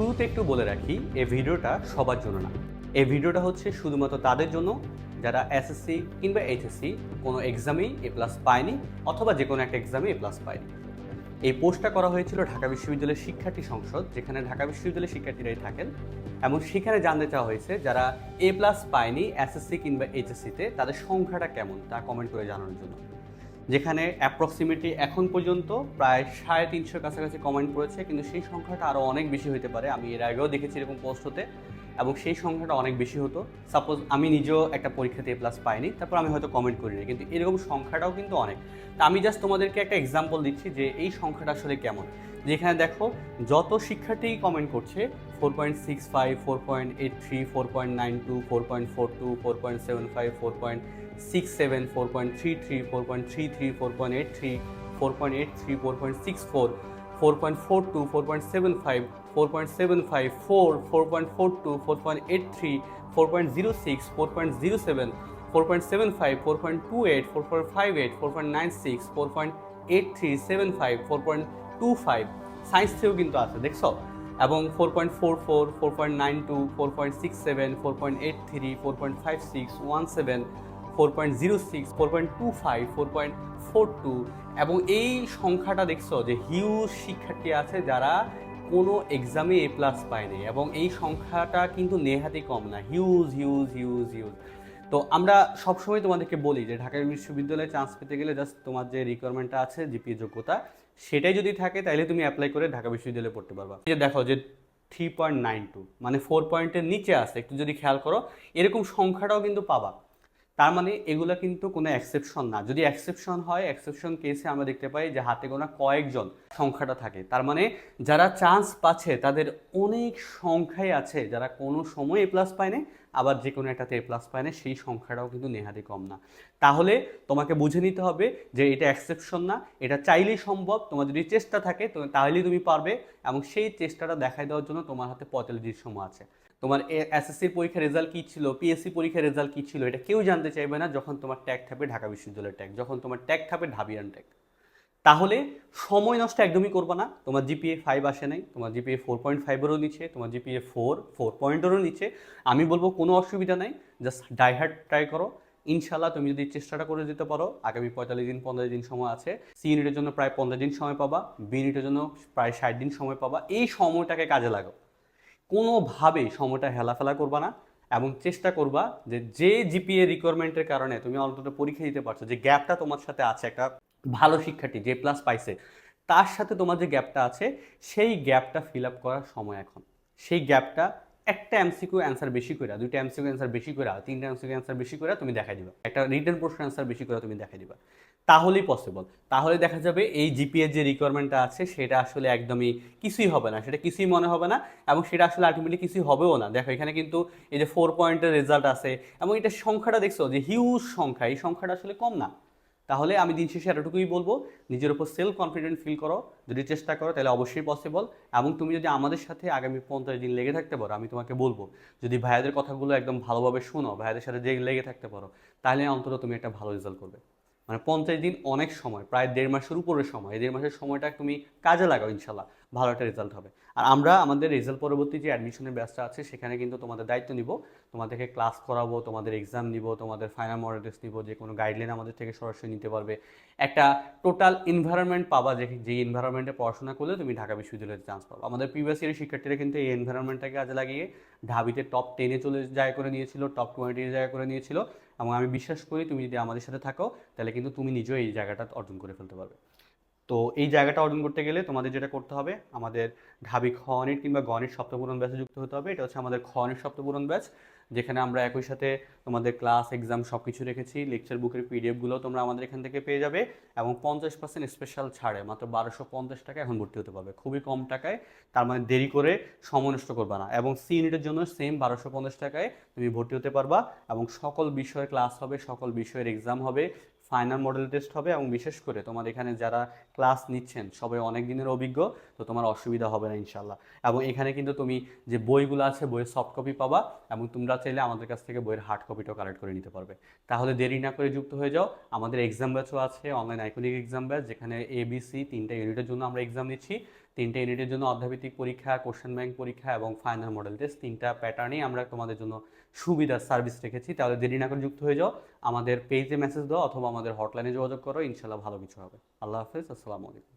শুরুতে একটু বলে রাখি, এই ভিডিওটা সবার জন্য না। এই ভিডিওটা হচ্ছে শুধুমাত্র তাদের জন্য, যারা এসএসসি কিংবা এইচএসসি কোনো এক্সামেই এ প্লাস পায়নি অথবা যে কোনো একটা এক্সামে এ প্লাস পায়নি। এই পোস্টটা করা হয়েছিল ঢাকা বিশ্ববিদ্যালয়ের শিক্ষার্থী সংসদ, যেখানে ঢাকা বিশ্ববিদ্যালয়ের শিক্ষার্থীরাই থাকেন এবং সেখানে জানতে চাওয়া হয়েছে যারা এ প্লাস পায়নি এসএসসি কিংবা এইচএসসিতে তাদের সংখ্যাটা কেমন তা কমেন্ট করে জানানোর জন্য। যেখানে অ্যাপ্রক্সিমেটলি এখন পর্যন্ত প্রায় সাড়ে তিনশোর কাছাকাছি কমেন্ট পড়েছে, কিন্তু সেই সংখ্যাটা আরও অনেক বেশি হতে পারে। আমি এর আগেও দেখেছি এরকম পোস্ট হতে, এবং সেই সংখ্যাটা অনেক বেশি হতো। সাপোজ আমি নিজেও একটা পরীক্ষাতে প্লাস পাইনি, তারপর আমি হয়তো কমেন্ট করিনি, কিন্তু এরকম সংখ্যাটাও কিন্তু অনেক। তা আমি জাস্ট তোমাদেরকে একটা এক্সাম্পল দিচ্ছি যে এই সংখ্যাটা আসলে কেমন। যেখানে দেখো যত শিক্ষার্থী কমেন্ট করছে four point six five four point eight three four point nine two four point four two four point seven five four point six seven four point three three four point three three four point eight three four point eight three four point six four four point four two four point seven five four point seven five four four point four two four point eight three four point zero six four point zero seven four point seven five four point two eight four point five eight four point nine six four point eight three seven five four point two five science থেকেও কিন্তু আছে, দেখছ? এবং four point four four four point nine two four point six seven four point eight three four point five six one seven four point zero six four point two five four point four two এবং এই সংখ্যাটা দেখছ যে huge শিক্ষার্থী আছে যারা কোনো এক্সামে এ প্লাস পায়নি, এবং এই সংখ্যাটা কিন্তু নেহাতি কম না হিউজ হিউজ হিউজ হিউজ তো আমরা সবসময় তোমাদেরকে বলি যে ঢাকা বিশ্ববিদ্যালয়ে চান্স পেতে গেলে জাস্ট তোমার যে রিকোয়ারমেন্টটা আছে জিপিএ যোগ্যতা, সেটাই যদি থাকে তাহলে তুমি অ্যাপ্লাই করে ঢাকা বিশ্ববিদ্যালয়ে পড়তে পারবা। যে দেখো যে থ্রি পয়েন্ট নাইন টু মানে ফোর পয়েন্টের নিচে আছে, একটু যদি খেয়াল করো, এরকম সংখ্যাটাও কিন্তু পাবা। তার মানে এগুলো কিন্তু কোনো অ্যাকসেপশন না। যদি অ্যাকসেপশন হয় এক্সেপশন কেসে আমরা দেখতে পাই যে হাতে গোনা কয়েকজন সংখ্যাটা থাকে। তার মানে যারা চান্স পাচ্ছে, তাদের অনেক সংখ্যাই আছে, যারা কোনো সময় এ প্লাস পায় না আবার যে কোনো একটাতে এ প্লাস পায় না, সেই সংখ্যাটাও কিন্তু নেহাতি কম না। তাহলে তোমাকে বুঝে নিতে হবে যে এটা এক্সেপশন না, এটা চাইলেই সম্ভব। তোমার যদি চেষ্টা থাকে তাহলেই তুমি পারবে এবং সেই চেষ্টাটা দেখাই দেওয়ার জন্য তোমার হাতে পঁয়তাল্লিশ সময় আছে। তোমার এসএসসির পরীক্ষার রেজাল্ট কী ছিল পিএসসি পরীক্ষার রেজাল্ট কী ছিল, এটা কেউ জানতে চাইবে না যখন তোমার ট্যাগ থাকবে ঢাকা বিশ্ববিদ্যালয়ের ট্যাগ যখন তোমার ট্যাগ থাকবে ঢাবিয়ান ট্যাগ তাহলে সময় নষ্ট একদমই করবে না। তোমার জিপিএ ফাইভ আসে নাই, তোমার জিপিএ ফোর পয়েন্ট ফাইভেরও নিচে, তোমার জিপিএ ফোর ফোর পয়েন্টেরও নিচে। আমি বলব কোনো অসুবিধা নাই জাস্ট ডাইহার্ড ট্রাই করো। ইনশাল্লাহ তুমি যদি চেষ্টাটা করে দিতে পারো, আগামী পঁয়তাল্লিশ দিন, পনেরো দিন সময় আছে। সি ইউনিটের জন্য প্রায় পনেরো দিন সময় পাবা বি ইউনিটের জন্য প্রায় ষাট দিন সময় পাবা। এই সময়টাকে কাজে লাগাও। কোনোভাবে সময়টা হেলাফেলা করবা না এবং চেষ্টা করবা যে যে জিপিএ রিকোয়ারমেন্টের কারণে তুমি অন্তত পরীক্ষা দিতে পারছ, যে গ্যাপটা তোমার সাথে আছে, একটা ভালো শিক্ষার্থী যে প্লাস পাইছে, তার সাথে তোমার যে গ্যাপটা আছে, সেই গ্যাপটা ফিল আপ করার সময় এখন। সেই গ্যাপটা একটা এমসিকিউ অ্যান্সার বেশি করে দুইটা এমসিকিউ অ্যান্সার বেশি করে তিনটা এমসিকিউ অ্যান্সার বেশি করে তুমি দেখাই দিবা। একটা রিটার্ন প্রশ্ন অ্যান্সার বেশি করে তুমি দেখাই দিবা। তাহলেই পসিবল তাহলে দেখা যাবে এই জিপিএর যে রিকোয়ারমেন্টটা আছে, সেটা আসলে একদমই কিছুই হবে না, সেটা কিছুই মনে হবে না, এবং সেটা আসলে আলটিমেটলি কিছুই হবেও না। দেখো, এখানে কিন্তু এই যে ফোর পয়েন্টের রেজাল্ট আছে, এবং এটা সংখ্যাটা দেখছ যে হিউজ সংখ্যা, এই সংখ্যাটা আসলে কম না। তাহলে আমি দিন শেষে এতটুকুই বলব, নিজের উপর সেলফ কনফিডেন্ট ফিল করো, যদি চেষ্টা করো তাহলে অবশ্যই পসিবল এবং তুমি যদি আমাদের সাথে আগামী পঞ্চাশ দিন লেগে থাকতে পারো, আমি তোমাকে বলব, যদি ভাইয়াদের কথাগুলো একদম ভালোভাবে শোনো, ভাইয়াদের সাথে যে লেগে থাকতে পারো, তাহলে অন্তত তুমি একটা ভালো রেজাল্ট করবে। মানে পঞ্চাশ দিন অনেক সময়, প্রায় দেড় মাসের উপরের সময়, এই দেড় মাসের সময়টা তুমি কাজে লাগাও ইনশাল্লাহ, ভালো একটা রেজাল্ট হবে। আর আমরা, আমাদের রেজাল্ট পরবর্তী যে অ্যাডমিশনের ব্যাচটা আছে, সেখানে কিন্তু তোমাদের দায়িত্ব নিব, তোমাদেরকে ক্লাস করাবো, তোমাদের এক্সাম নিব, তোমাদের ফাইনাল মডেল টেস্ট নিব, যে কোনো গাইডলাইন আমাদের থেকে সরাসরি নিতে পারবে। একটা টোটাল এনভায়রনমেন্ট পাবা, যে যে এনভায়রনমেন্টে পড়াশোনা করলে তুমি ঢাকা বিশ্ববিদ্যালয়ে চান্স পাবো। আমাদের প্রিভিয়াস ইয়ারের শিক্ষার্থীরা কিন্তু এই এনভায়রনমেন্টটাকে কাজে লাগিয়ে ঢাবিতে টপ টেনে চলে, যায় করে নিয়েছিল টপ টোয়েন্টির জায়গা করে নিয়েছিল। এবং আমি বিশ্বাস করি তুমি যদি আমাদের সাথে থাকো, তাহলে কিন্তু তুমি নিজেও এই জায়গাটা অর্জন করে ফেলতে পারবে। তো এই জায়গাটা অর্জন করতে গেলে তোমাদের যেটা করতে হবে, আমাদের ঢাবি খনির কিংবা গণিত সপ্তপূরণ ব্যাচে যুক্ত হতে হবে। এটা হচ্ছে আমাদের খনির সপ্তপূরণ ব্যাচ, যেখানে আমরা একই সাথে তোমাদের ক্লাস, এক্সাম সব কিছু রেখেছি। লেকচার বুকের পিডিএফগুলো তোমরা আমাদের এখান থেকে পেয়ে যাবে এবং পঞ্চাশ পার্সেন্ট স্পেশাল ছাড়ে, মাত্র বারোশো পঞ্চাশ টাকা এখন ভর্তি হতে পারবে। খুবই কম টাকায়, তার মানে দেরি করে সময় নষ্ট করবে না এবং সি ইউনিটের জন্য সেম বারোশো পঞ্চাশ টাকায় তুমি ভর্তি হতে পারবা এবং সকল বিষয়ের ক্লাস হবে, সকল বিষয়ের এক্সাম হবে ফাইনাল মডেল টেস্ট হবে এবং বিশেষ করে তোমার এখানে যারা ক্লাস নিচ্ছেন, সবাই অনেক দিনের অভিজ্ঞ, তো তোমার অসুবিধা হবে না ইনশাল্লাহ এবং এখানে কিন্তু তুমি যে বইগুলো আছে, বইয়ের সফট কপি পাবা এবং তোমরা চাইলে আমাদের কাছ থেকে বইয়ের হার্ড কপিটাও কালেক্ট করে নিতে পারবে। তাহলে দেরি না করে যুক্ত হয়ে যাও। আমাদের এক্সাম ব্যাচও আছে অনলাইন আইকনিক এক্সাম ব্যাচ যেখানে এবিসি তিনটা ইউনিটের জন্য আমরা এক্সাম নিচ্ছি। তিনটে ইউনিটের জন্য অধ্যাভিত্তিক পরীক্ষা কোশ্চেন ব্যাংক পরীক্ষা এবং ফাইনাল মডেল টেস্ট তিনটা প্যাটার্নেই আমরা তোমাদের জন্য সুবিধা সার্ভিস রেখেছি। তাহলে দেরি না করে যুক্ত হয়ে যাও। আমাদের পেজে মেসেজ দাও অথবা আমাদের হটলাইনে যোগাযোগ করো। ইনশাল্লাহ ভালো কিছু হবে। আল্লাহ হাফেজ। আসসালামু আলাইকুম।